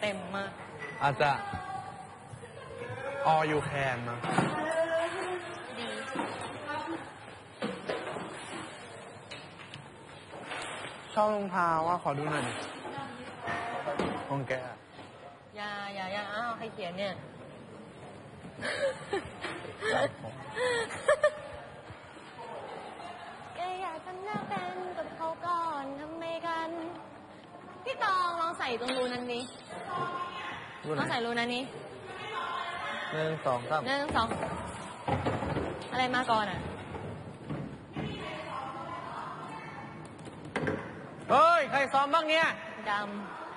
เต็มมาก อาจจะ all you can นะดี ชอบรองเท้าว่าขอดูหน่อยดิของแกอะอย่าอย่าอย่าอ้าวใครเขียนเนี่ย แกอยากทำหน้าเป็น ส่ตรงรูนั้นนี้ดูลหน่อองยใส่รูนั้นนี้หนึ่งสองสามหนึ่งสองอะไรมาก่อนอะ เฮ้ย ใครซ้อมบ้างเนี่ยดำ